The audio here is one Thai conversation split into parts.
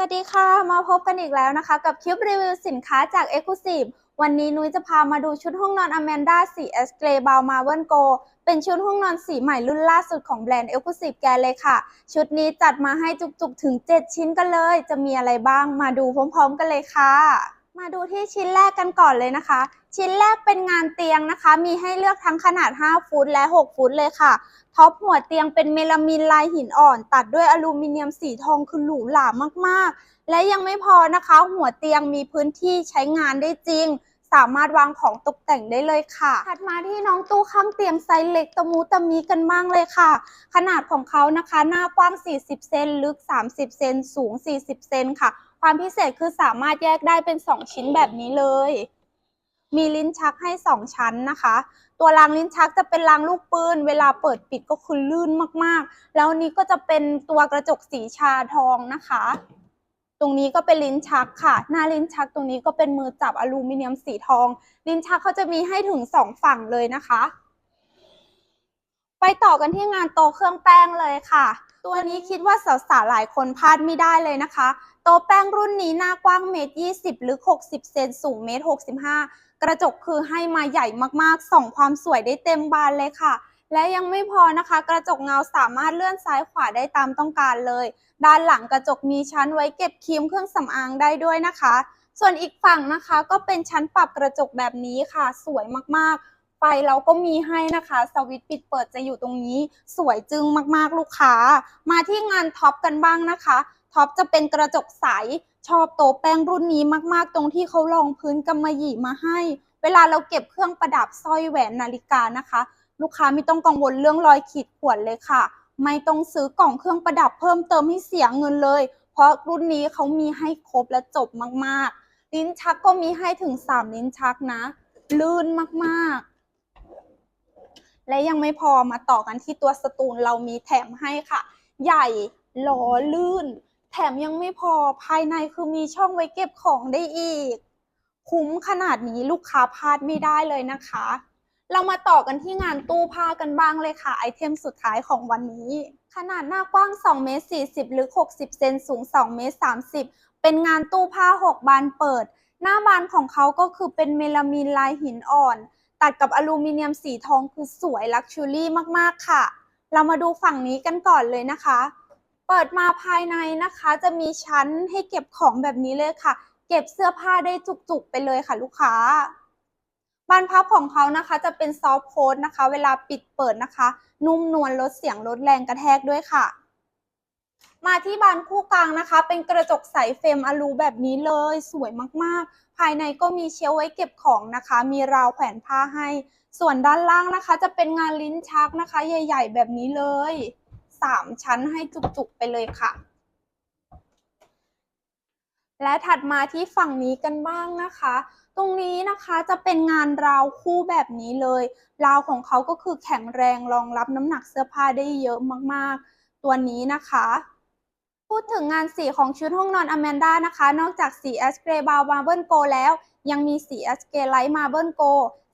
สวัสดีค่ะ มาพบกันอีกแล้วนะคะ กับคลิปรีวิวสินค้าจาก e x c l u s i v e วันนี้นุ้ยจะพามาดูชุดห้องนอน Amanda 4 S Grey b a l Marble Go เป็นชุดห้องนอนสีใหม่รุ่นล่าสุดของแบรนด์ e x c l u s i v e แกเลยค่ะ ชุดนี้จัดมาให้จุกๆถึง 7 ชิ้นกันเลย จะมีอะไรบ้างมาดูพร้อมๆกันเลยค่ะ มาดูที่ชิ้นแรกกันก่อนเลยนะคะ ชิ้นแรกเป็นงานเตียงนะคะ มีให้เลือกทั้งขนาด 5 ฟุตและ 6 ฟุตเลยค่ะ ท็อปหัวเตียงเป็นเมลามินลายหินอ่อน ตัดด้วยอลูมิเนียมสีทองคือหรูหรามากๆ และยังไม่พอนะคะ หัวเตียงมีพื้นที่ใช้งานได้จริง สามารถวางของตกแต่งได้เลยค่ะ ถัดมาที่น้องตู้ข้างเตียงไซส์เล็กตะมูตะมีกันบ้างเลยค่ะ ขนาดของเขานะคะ หน้ากว้าง 40 เซน ลึก 30 เซน สูง 40 เซนค่ะ ความพิเศษคือสามารถแยกได้เป็น 2 ชิ้นแบบนี้เลย มีลิ้นชักให้ 2 ชั้นนะคะ ตัวรางลิ้นชักจะเป็นรางลูกปืน เวลาเปิดปิดก็คือลื่นมากๆ แล้วนี้ก็จะเป็นตัวกระจกสีชาทองนะคะ ตรงนี้ก็เป็นลิ้นชักค่ะ หน้าลิ้นชักตรงนี้ก็เป็นมือจับอลูมิเนียมสีทอง ลิ้นชักเขาจะมีให้ถึงสองฝั่งเลยนะคะ ไปต่อกันที่งานโตะเครื่องแป้งเลยค่ะ ตัวนี้คิดว่าสาวๆหลายคนพลาดไม่ได้เลยนะคะ โต๊ะแป้งรุ่นนี้หน้ากว้างเมตรยี่สิบลึกหกสิบเซนสูงเมตรหกสิบห้ากระจกคือให้มาใหญ่มากๆ ส่องความสวยได้เต็มบานเลยค่ะ และยังไม่พอนะคะ กระจกเงาสามารถเลื่อนซ้ายขวาได้ตามต้องการเลย ด้านหลังกระจกมีชั้นไว้เก็บครีมเครื่องสำอางได้ด้วยนะคะ ส่วนอีกฝั่งนะคะก็เป็นชั้นปรับกระจกแบบนี้ค่ะ สวยมากๆ ไฟเราก็มีให้นะคะ สวิตช์ปิดเปิดจะอยู่ตรงนี้ สวยจึงมากๆลูกค้า มาที่งานท็อปกันบ้างนะคะท็อปจะเป็นกระจกใส ชอบโต๊ะแป้งรุ่นนี้มากๆ ตรงที่เขาลองพื้นกำมะหยี่มาให้ เวลาเราเก็บเครื่องประดับสร้อยแหวนนาฬิกานะคะ ลูกค้าไม่ต้องกังวลเรื่องรอยขีดข่วนเลยค่ะ ไม่ต้องซื้อกล่องเครื่องประดับเพิ่มเติมให้เสียเงินเลย เพราะรุ่นนี้เขามีให้ครบและจบมากๆ ลิ้นชักก็มีให้ถึง 3 ลิ้นชักนะ ลื่นมากๆ และยังไม่พอมาต่อกันที่ตัวสตูลเรามีแถมให้ค่ะ ใหญ่ล่อลื่น แถมยังไม่พอภายในคือมีช่องไว้เก็บของได้อีก คุ้มขนาดนี้ลูกค้าพลาดไม่ได้เลยนะคะ เรามาต่อกันที่งานตู้ผ้ากันบ้างเลยค่ะ ไอเทมสุดท้ายของวันนี้ ขนาดหน้ากว้าง2เมตร40ลึก60 เซนสูง2เมตร30 เป็นงานตู้ผ้า 6 บานเปิด หน้าบานของเขาก็คือเป็นเมลามินลายหินอ่อน ตัดกับอลูมิเนียมสีทองคือสวยลักชัวรี่มากๆค่ะ เรามาดูฝั่งนี้กันก่อนเลยนะคะ เปิดมาภายในนะคะจะมีชั้นให้เก็บของแบบนี้เลยค่ะ เก็บเสื้อผ้าได้จุกๆไปเลยค่ะลูกค้าบานพับของเขานะคะจะเป็นซอฟต์โค้ดนะคะ เวลาปิดเปิดนะคะ นุ่มนวลลดเสียงลดแรงกระแทกด้วยค่ะ มาที่บานคู่กลางนะคะ เป็นกระจกใสเฟรมอลูแบบนี้เลย สวยมากๆ ภายในก็มีเชลฟ์ไว้เก็บของนะคะ มีราวแขวนผ้าให้ ส่วนด้านล่างนะคะ จะเป็นงานลิ้นชักนะคะ ใหญ่ ๆ แบบนี้เลยสามชั้นให้จุกๆไปเลยค่ะและถัดมาที่ฝั่งนี้กันบ้างนะคะ ตรงนี้นะคะจะเป็นงานราวคู่แบบนี้เลย ราวของเขาก็คือแข็งแรงรองรับน้ำหนักเสื้อผ้าได้เยอะมากๆ ตัวนี้นะคะ พูดถึงงานสีของชุดห้องนอนอแมนด้านะคะ นอกจากสี a s h Grey Brown Marble Go แล้ว ยังมีสี a s h Grey Light Marble Go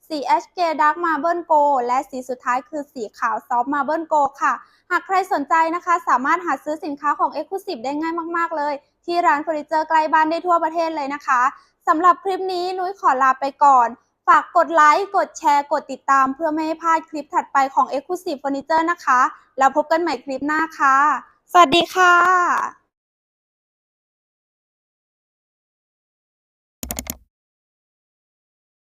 สี a s h Grey Dark Marble Go และสีสุดท้ายคือสีขาว Soft Marble Go ค่ะ หากใครสนใจนะคะ สามารถหาซื้อสินค้าของ Exclusive ได้ง่ายมากๆเลย ที่ร้านเฟอร์นิเจอร์ใกล้บ้านได้ทั่วประเทศเลยนะคะสำหรับคลิปนี้นุ้ยขอลาไปก่อนฝากกดไลค์ กดแชร์ กดติดตามเพื่อไม่ให้พลาดคลิปถัดไปของ Exclusive Furniture นะคะ แล้วพบกันใหม่คลิปหน้าค่ะ สวัสดีค่ะ